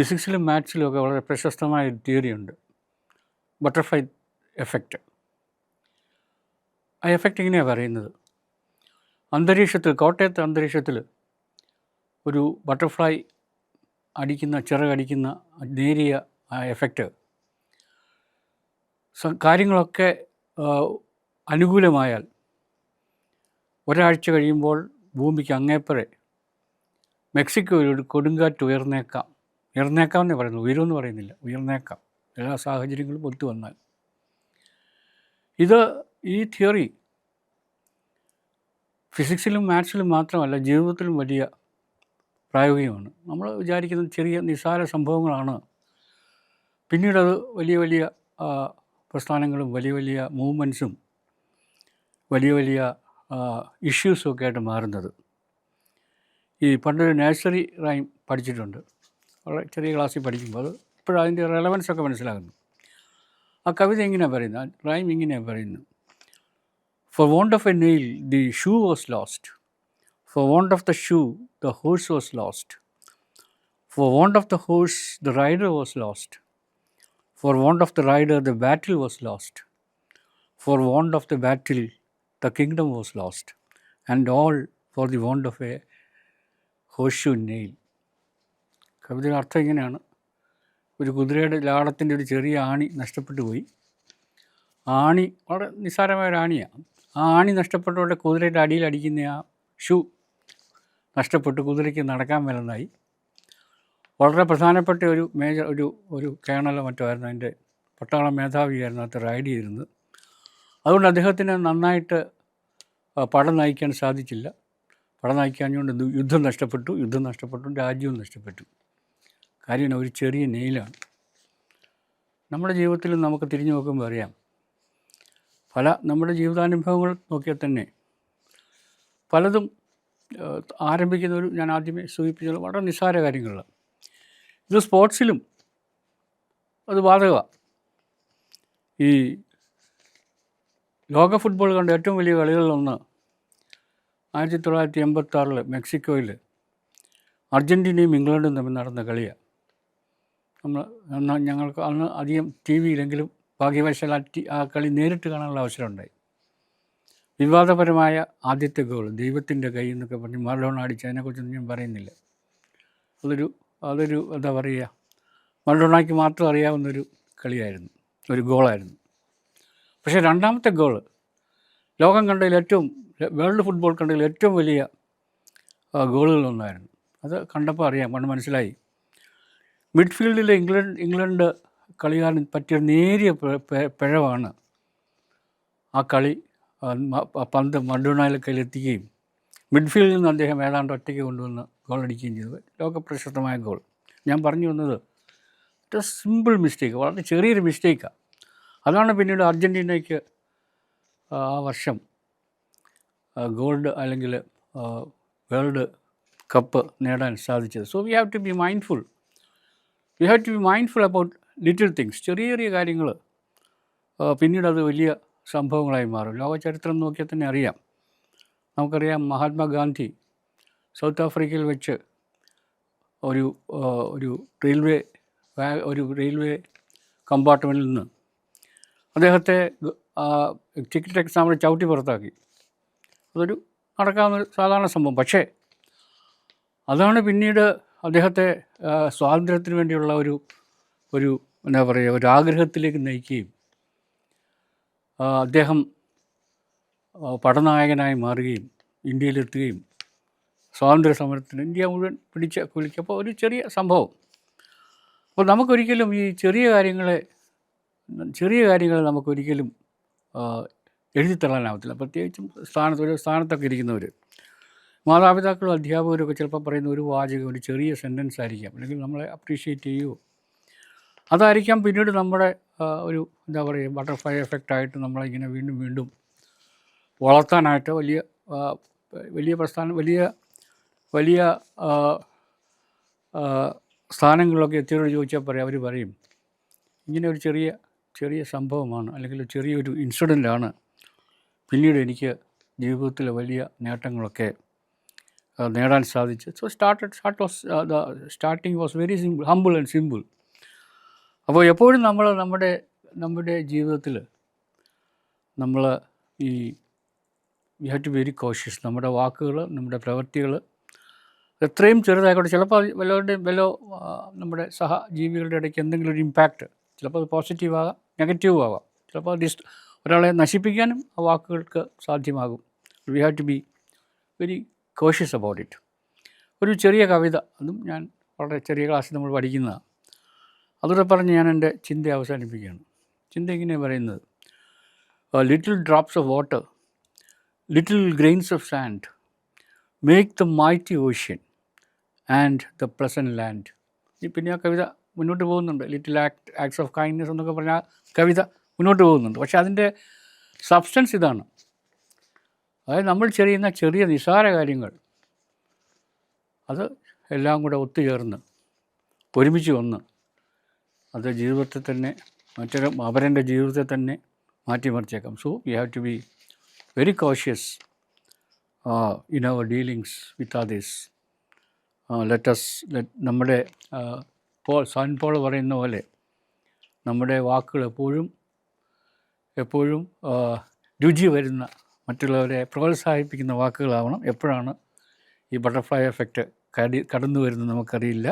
ഫിസിക്സിലും മാത്സിലും ഒക്കെ വളരെ പ്രശസ്തമായ തിയറിയുണ്ട്. ബട്ടർഫ്ലൈ എഫക്റ്റ് ആ എഫക്റ്റ് ഇങ്ങനെയാണ് പറയുന്നത്. അന്തരീക്ഷത്തിൽ കോട്ടയത്തെ അന്തരീക്ഷത്തിൽ ഒരു ബട്ടർഫ്ലൈ അടിക്കുന്ന ചിറകടിക്കുന്ന നേരിയ എഫക്റ്റ് കാര്യങ്ങളൊക്കെ അനുകൂലമായാൽ ഒരാഴ്ച കഴിയുമ്പോൾ ഭൂമിക്ക് അങ്ങേപ്പറെ മെക്സിക്കോയിൽ ഒരു കൊടുങ്കാറ്റ് ഉയർന്നേക്കാം. ഉയർന്നേക്കാം എന്നേ പറയുന്നു ഉയരുമെന്ന് പറയുന്നില്ല. ഉയർന്നേക്കാം. എല്ലാ സാഹചര്യങ്ങളും ഒത്തു വന്നാൽ. ഇത് ഈ തിയറി ഫിസിക്സിലും മാത്സിലും മാത്രമല്ല ജീവിതത്തിലും വലിയ പ്രായോഗികമാണ്. നമ്മൾ വിചാരിക്കുന്നത് ചെറിയ നിസ്സാര സംഭവങ്ങളാണ്. പിന്നീടത് വലിയ വലിയ പ്രസ്ഥാനങ്ങളും വലിയ വലിയ മൂവ്മെന്റ്സും വലിയ വലിയ ഇഷ്യൂസും ഒക്കെ ആയിട്ട് മാറുന്നത്. ഈ പണ്ടൊരു നഴ്സറി റൈം പഠിച്ചിട്ടുണ്ട്. വളരെ ചെറിയ ക്ലാസ്സിൽ പഠിക്കുമ്പോൾ അത് ഇപ്പോഴും അതിന്റെ റെലവൻസ് ഒക്കെ മനസ്സിലാകുന്നു. ആ കവിത എങ്ങനെയാണ് പറയുന്നത്? റൈം ഇങ്ങനെയാണ് പറയുന്നത്. For want of a nail the shoe was lost for want of the shoe the horse was lost for want of the horse the rider was lost for want of the rider the battle was lost for want of the battle the kingdom was lost and all for the want of a horseshoe nail കവിതയുടെ അർത്ഥം ഇങ്ങനെയാണ്. ഒരു കുതിരയുടെ ലാടത്തിന്റെ ഒരു ചെറിയ ആണി നഷ്ടപ്പെട്ടു പോയി. ആണി വളരെ നിസ്സാരമായ ഒരു ആണിയാണ് ആ ആണി നഷ്ടപ്പെട്ടോടെ കുതിരയുടെ അടിയിൽ അടിക്കുന്ന ആ ഷൂ നഷ്ടപ്പെട്ട്. കുതിരയ്ക്ക് നടക്കാൻ മേലെന്നായി വളരെ പ്രധാനപ്പെട്ട ഒരു മേജർ ഒരു ഒരു കേണലോ മറ്റോ ആയിരുന്നു അതിന്റെ പട്ടാള മേധാവിയായിരുന്നു അത് റൈഡ് ചെയ്തിരുന്നത്. അതുകൊണ്ട് അദ്ദേഹത്തിന് നന്നായിട്ട് പടം നയിക്കാൻ സാധിച്ചില്ല. പടം നയിക്കാഞ്ഞുകൊണ്ട് യുദ്ധം നഷ്ടപ്പെട്ടു. യുദ്ധം നഷ്ടപ്പെട്ടു. രാജ്യവും നഷ്ടപ്പെട്ടു. കാര്യം ഒരു ചെറിയ നെയിലാണ്. നമ്മുടെ ജീവിതത്തിൽ നമുക്ക് തിരിഞ്ഞു നോക്കുമ്പോൾ അറിയാം. പല നമ്മുടെ ജീവിതാനുഭവങ്ങൾ നോക്കിയാൽ തന്നെ പലതും ആരംഭിക്കുന്ന ഒരു ഞാൻ ആദ്യമേ സൂചിപ്പിച്ചത് വളരെ നിസ്സാര കാര്യങ്ങളാണ്. ഇത് സ്പോർട്സിലും അത് ബാധകമാണ്. ഈ ലോക ഫുട്ബോൾ കണ്ട ഏറ്റവും വലിയ കളികളിലൊന്ന് ആയിരത്തി തൊള്ളായിരത്തി എൺപത്താറിൽ മെക്സിക്കോയിൽ അർജന്റീനയും ഇംഗ്ലണ്ടും തമ്മിൽ നടന്ന കളിയാണ്. നമ്മൾ ഞങ്ങൾക്ക് അന്ന് അധികം ടി വിയിലെങ്കിലും ഭാഗ്യവശാൽ ആ കളി നേരിട്ട് കാണാനുള്ള അവസരമുണ്ടായി. വിവാദപരമായ ആദ്യത്തെ ഗോൾ ദൈവത്തിന്റെ കൈ എന്നൊക്കെ പറഞ്ഞ് മറഡോണ അടിച്ച് അതിനെക്കുറിച്ചൊന്നും ഞാൻ പറയുന്നില്ല. അതൊരു അതൊരു എന്താ പറയുക മറഡോണയ്ക്ക് മാത്രം അറിയാവുന്നൊരു കളിയായിരുന്നു ഒരു ഗോളായിരുന്നു. പക്ഷേ രണ്ടാമത്തെ ഗോൾ ലോകം കണ്ടതിൽ ഏറ്റവും വേൾഡ് ഫുട്ബോൾ കണ്ടതിൽ ഏറ്റവും വലിയ ഗോളുകളൊന്നായിരുന്നു അത് കണ്ടപ്പോൾ അറിയാം പണ്ട് മനസ്സിലായി. മിഡ്ഫീൽഡിലെ ഇംഗ്ലണ്ട് ഇംഗ്ലണ്ട് കളിക്കാരൻ പറ്റിയ നേരിയ പിഴവാണ്. ആ കളി പന്ത് മഡോണയിലെ കയ്യിലെത്തിക്കുകയും മിഡ്ഫീൽഡിൽ നിന്ന് അദ്ദേഹം ഏതാണ്ട് ഒറ്റയ്ക്ക് കൊണ്ടുവന്ന് ഗോൾ അടിക്കുകയും ചെയ്തു. ലോക പ്രശസ്തമായ ഗോൾ. ഞാൻ പറഞ്ഞു വന്നത് ഏറ്റവും സിമ്പിൾ മിസ്റ്റേക്ക് വളരെ ചെറിയൊരു മിസ്റ്റേക്കാണ് അതാണ് പിന്നീട് അർജന്റീനയ്ക്ക് ആ വർഷം ഗോൾഡ് അല്ലെങ്കിൽ വേൾഡ് കപ്പ് നേടാൻ സാധിച്ചത്. So we have to be mindful we have to be mindful about little things ചെറിയ ചെറിയ കാര്യങ്ങൾ. പിന്നീട് അത് വലിയ സംഭവങ്ങളായി മാറും. ലോക ചരിത്രം നോക്കിയാൽ തന്നെ അറിയാം. നമുക്കറിയാം മഹാത്മാഗാന്ധി സൗത്ത് ആഫ്രിക്കയിൽ വെച്ച് ഒരു ഒരു റെയിൽവേ ഒരു റെയിൽവേ കമ്പാർട്ട്മെന്റിൽ നിന്ന് അദ്ദേഹത്തെ ടിക്കറ്റ് എക്സാമിൽ ചവിട്ടി പുറത്താക്കി. അതൊരു നടക്കാവുന്ന സാധാരണ സംഭവം. പക്ഷേ അതാണ് പിന്നീട് അദ്ദേഹത്തെ സ്വാതന്ത്ര്യത്തിന് വേണ്ടിയുള്ള ഒരു ഒരു എന്താ പറയുക ഒരു ആഗ്രഹത്തിലേക്ക് നയിക്കുകയും അദ്ദേഹം പടനായകനായി മാറുകയും ഇന്ത്യയിലെത്തുകയും സ്വാതന്ത്ര്യ സമരത്തിന് ഇന്ത്യ മുഴുവൻ പിടിച്ച കുലിക്കപ്പോൾ ഒരു ചെറിയ സംഭവം. അപ്പോൾ നമുക്കൊരിക്കലും ഈ ചെറിയ കാര്യങ്ങളെ ചെറിയ കാര്യങ്ങളെ നമുക്കൊരിക്കലും എഴുതിത്തള്ളാനാവത്തില്ല. പ്രത്യേകിച്ചും സ്ഥാനത്ത് ഒരു സ്ഥാനത്തൊക്കെ ഇരിക്കുന്നവർ മാതാപിതാക്കളും അധ്യാപകരും ഒക്കെ ചിലപ്പോൾ പറയുന്ന ഒരു വാചകം ഒരു ചെറിയ സെന്റൻസ് ആയിരിക്കാം. അല്ലെങ്കിൽ നമ്മളെ അപ്രീഷിയേറ്റ് ചെയ്യുമോ അതായിരിക്കാം പിന്നീട് നമ്മുടെ ഒരു എന്താ പറയുക ബട്ടർഫ്ലൈ എഫക്റ്റ് ആയിട്ട് നമ്മളിങ്ങനെ വീണ്ടും വീണ്ടും വളർത്താനായിട്ട് വലിയ വലിയ പ്രസ്ഥാനം വലിയ വലിയ സ്ഥാനങ്ങളിലൊക്കെ എത്തിയോട് ചോദിച്ചാൽ പറയും അവർ പറയും ഇങ്ങനെ ഒരു ചെറിയ ചെറിയ സംഭവമാണ് അല്ലെങ്കിൽ ചെറിയൊരു ഇൻസിഡന്റാണ് പിന്നീട് എനിക്ക് ജീവിതത്തിലെ വലിയ നേട്ടങ്ങളൊക്കെ നേടാൻ സാധിച്ചു. So started start was the starting was very simple humble and simple അപ്പോൾ എപ്പോഴും നമ്മൾ നമ്മുടെ നമ്മുടെ ജീവിതത്തിൽ നമ്മൾ ഈ we have to very cautious നമ്മുടെ വാക്കുകൾ നമ്മുടെ പ്രവൃത്തികൾ എത്രയും ചെറുതായിക്കോട്ടെ. ചിലപ്പോൾ വല്ലവരുടെയും വല്ല നമ്മുടെ സഹജീവികളുടെ ഇടയ്ക്ക് എന്തെങ്കിലും ഒരു ഇമ്പാക്റ്റ് ചിലപ്പോൾ അത് പോസിറ്റീവ് ആകാം നെഗറ്റീവ് ആകാം. ചിലപ്പോൾ ഡിസ് ഒരാളെ നശിപ്പിക്കാനും ആ വാക്കുകൾക്ക് സാധ്യമാകും. We have to be very cautious about it ഒരു ചെറിയ കവിത അതും ഞാൻ വളരെ ചെറിയ ക്ലാസ്സിൽ നമ്മൾ പഠിക്കുന്നതാണ്. അതോടെ പറഞ്ഞ് ഞാൻ എന്റെ ചിന്ത അവസാനിപ്പിക്കുകയാണ്. ചിന്ത ഇങ്ങനെയാണ് പറയുന്നത്. Little drops of water little grains of sand make the mighty ocean and the present land ഈ പിന്നെ ആ കവിത മുന്നോട്ട് പോകുന്നുണ്ട്. Little act acts of kindness എന്നൊക്കെ പറഞ്ഞാൽ കവിത മുന്നോട്ട് പോകുന്നുണ്ട്. പക്ഷേ അതിന്റെ സബ്സ്റ്റൻസ് ഇതാണ്. അതായത് നമ്മൾ ചെയ്യുന്ന ചെറിയ നിസ്സാര കാര്യങ്ങൾ അത് എല്ലാം കൂടെ ഒത്തുചേർന്ന് ഒരുമിച്ച് വന്ന് അത് ജീവിതത്തെ തന്നെ മറ്റൊരു അവരന്റെ ജീവിതത്തെ തന്നെ മാറ്റിമറിച്ചേക്കാം. So you have to be very cautious in our dealings with others let's നമ്മുടെ പോൾ സാൻ പോൾ പറയുന്ന പോലെ നമ്മുടെ വാക്കുകൾ എപ്പോഴും എപ്പോഴും ആ, രുചി വരുന്ന മറ്റുള്ളവരെ പ്രോത്സാഹിപ്പിക്കുന്ന വാക്കുകളാവണം. എപ്പോഴാണ് ഈ ബട്ടർഫ്ലൈ എഫക്റ്റ് കടി കടന്നു വരുന്നത് നമുക്കറിയില്ല.